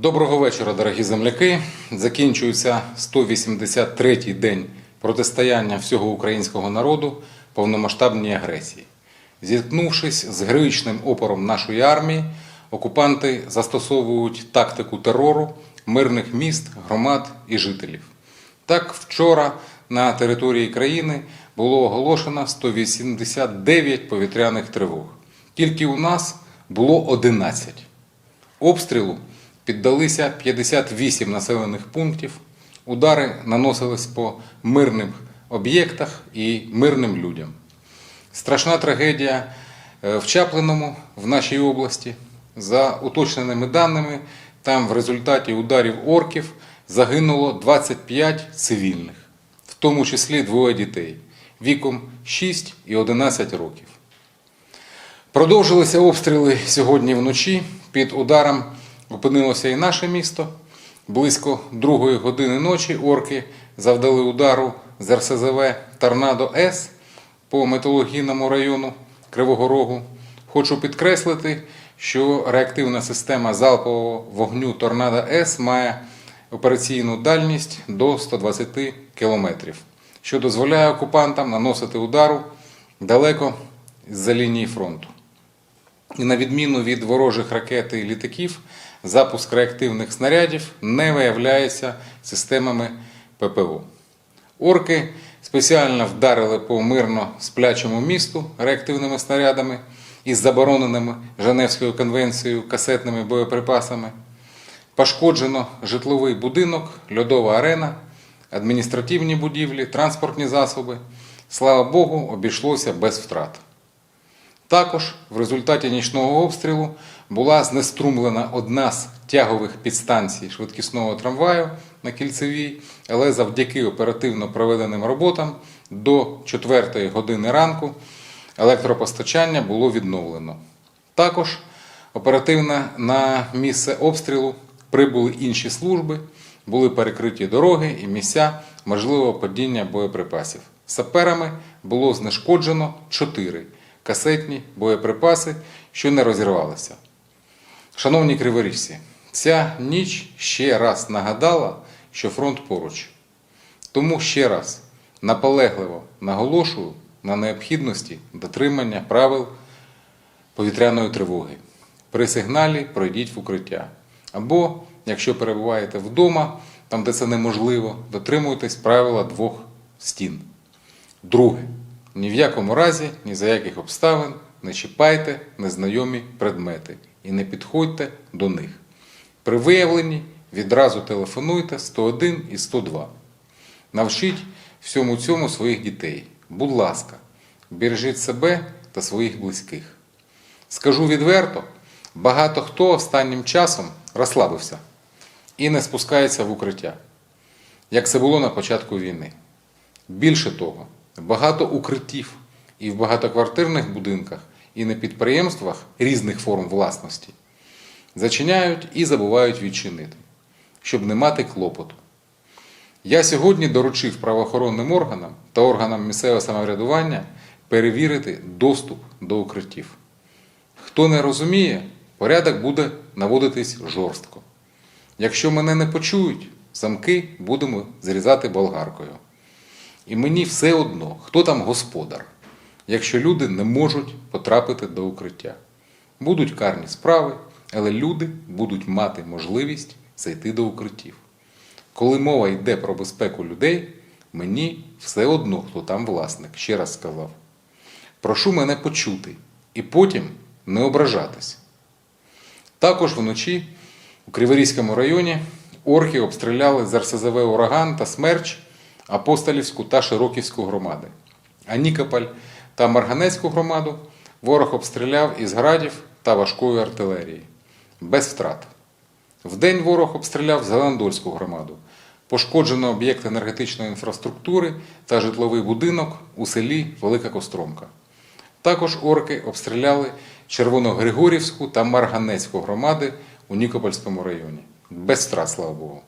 Доброго вечора, дорогі земляки. Закінчується 183-й день протистояння всього українського народу повномасштабній агресії. Зіткнувшись з героїчним опором нашої армії, окупанти застосовують тактику терору мирних міст, громад і жителів. Так, вчора на території країни було оголошено 189 повітряних тривог. Тільки у нас було 11. Обстрілу піддалися 58 населених пунктів. Удари наносились по мирним об'єктах і мирним людям. Страшна трагедія е, в Чаплиному в нашій області. За уточненими даними, там в результаті ударів орків загинуло 25 цивільних, в тому числі двоє дітей віком 6 і 11 років. Продовжилися обстріли сьогодні вночі. Під ударом опинилося і наше місто. Близько другої години ночі орки завдали удару з РСЗВ Торнадо С по металургійному району Кривого Рогу. Хочу підкреслити, що реактивна система залпового вогню Торнадо С має операційну дальність до 120 км, що дозволяє окупантам наносити удару далеко з-за лінії фронту. І на відміну від ворожих ракет і літаків, запуск реактивних снарядів не виявляється системами ППО. Орки спеціально вдарили по мирно сплячому місту реактивними снарядами із забороненими Женевською конвенцією касетними боєприпасами. Пошкоджено житловий будинок, льодова арена, адміністративні будівлі, транспортні засоби. Слава Богу, обійшлося без втрат. Також в результаті нічного обстрілу була знеструмлена одна з тягових підстанцій швидкісного трамваю на кільцевій, але завдяки оперативно проведеним роботам до 4 години ранку електропостачання було відновлено. Також оперативно на місце обстрілу прибули інші служби, були перекриті дороги і місця можливого падіння боєприпасів. Саперами було знешкоджено 4 касетні боєприпаси, що не розірвалися. Шановні криворіжці, ця ніч ще раз нагадала, що фронт поруч. Тому ще раз наполегливо наголошую на необхідності дотримання правил повітряної тривоги. При сигналі пройдіть в укриття. Або, якщо перебуваєте вдома, там, де це неможливо, дотримуйтесь правила двох стін. Друге. Ні в якому разі, ні за яких обставин не чіпайте незнайомі предмети і не підходьте до них. При виявленні відразу телефонуйте 101 і 102. Навчіть всьому цьому своїх дітей. Будь ласка, бережіть себе та своїх близьких. Скажу відверто, багато хто останнім часом розслабився і не спускається в укриття, як це було на початку війни. Більше того, багато укриттів і в багатоквартирних будинках, і на підприємствах різних форм власності зачиняють і забувають відчинити, щоб не мати клопоту. Я сьогодні доручив правоохоронним органам та органам місцевого самоврядування перевірити доступ до укриттів. Хто не розуміє, порядок буде наводитись жорстко. Якщо мене не почують, замки будемо зрізати болгаркою. І мені все одно, хто там господар, якщо люди не можуть потрапити до укриття. Будуть карні справи, але люди будуть мати можливість зайти до укриттів. Коли мова йде про безпеку людей, мені все одно, хто там власник, ще раз сказав. Прошу мене почути і потім не ображатись. Також вночі у Криворізькому районі орки обстріляли з РСЗВ Ураган та Смерч Апостолівську та Широківську громади. А Нікополь та Марганецьку громаду ворог обстріляв із градів та важкої артилерії. Без втрат. Вдень ворог обстріляв Зеландольську громаду. Пошкоджено об'єкт енергетичної інфраструктури та житловий будинок у селі Велика Костромка. Також орки обстріляли Червоногригорівську та Марганецьку громади у Нікопольському районі. Без втрат, слава Богу.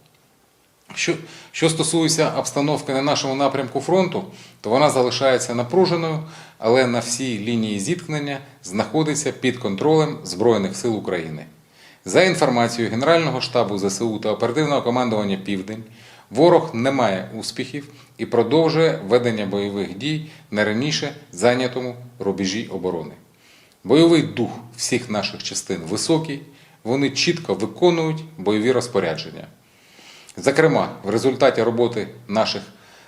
Що, що стосується обстановки на нашому напрямку фронту, то вона залишається напруженою, але на всій лінії зіткнення знаходиться під контролем Збройних сил України. За інформацією Генерального штабу ЗСУ та оперативного командування Південь, ворог не має успіхів і продовжує ведення бойових дій на раніше зайнятому рубежі оборони. Бойовий дух всіх наших частин високий, вони чітко виконують бойові розпорядження. Зокрема, в результаті роботи наших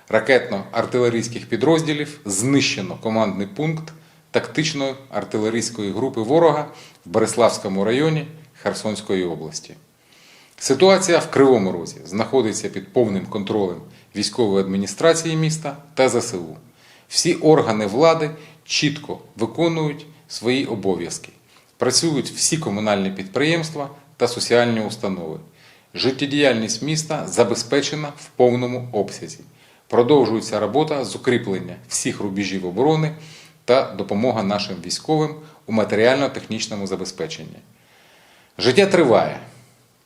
ракетно-артилерійських підрозділів знищено командний пункт тактичної артилерійської групи ворога в Береславському районі Херсонської області. Ситуація в Кривому Розі знаходиться під повним контролем військової адміністрації міста та ЗСУ. Всі органи влади чітко виконують свої обов'язки. Працюють всі комунальні підприємства та соціальні установи. Життєдіяльність міста забезпечена в повному обсязі. Продовжується робота з укріплення всіх рубежів оборони та допомога нашим військовим у матеріально-технічному забезпеченні. Життя триває.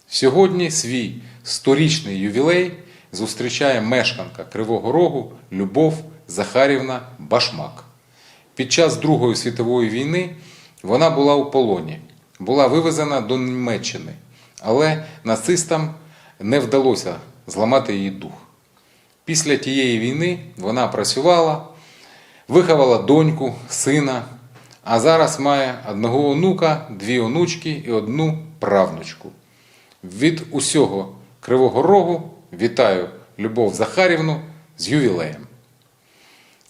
Сьогодні свій сторічний ювілей зустрічає мешканка Кривого Рогу Любов Захарівна Башмак. Під час Другої світової війни вона була у полоні, була вивезена до Німеччини, але нацистам не вдалося зламати її дух. Після тієї війни вона працювала, виховала доньку, сина, а зараз має одного онука, дві онучки і одну правнучку. Від усього Кривого Рогу вітаю Любов Захарівну з ювілеєм.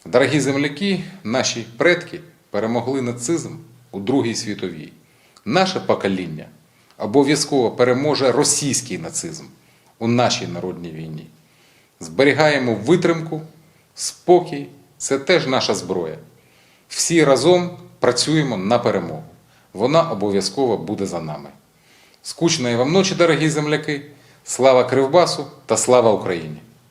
Дорогі земляки, наші предки перемогли нацизм у Другій світовій. Наше покоління обов'язково переможе російський нацизм у нашій народній війні. Зберігаємо витримку, спокій це теж наша зброя. Всі разом працюємо на перемогу. Вона обов'язково буде за нами. Скучної вам ночі, дорогі земляки! Слава Кривбасу та слава Україні!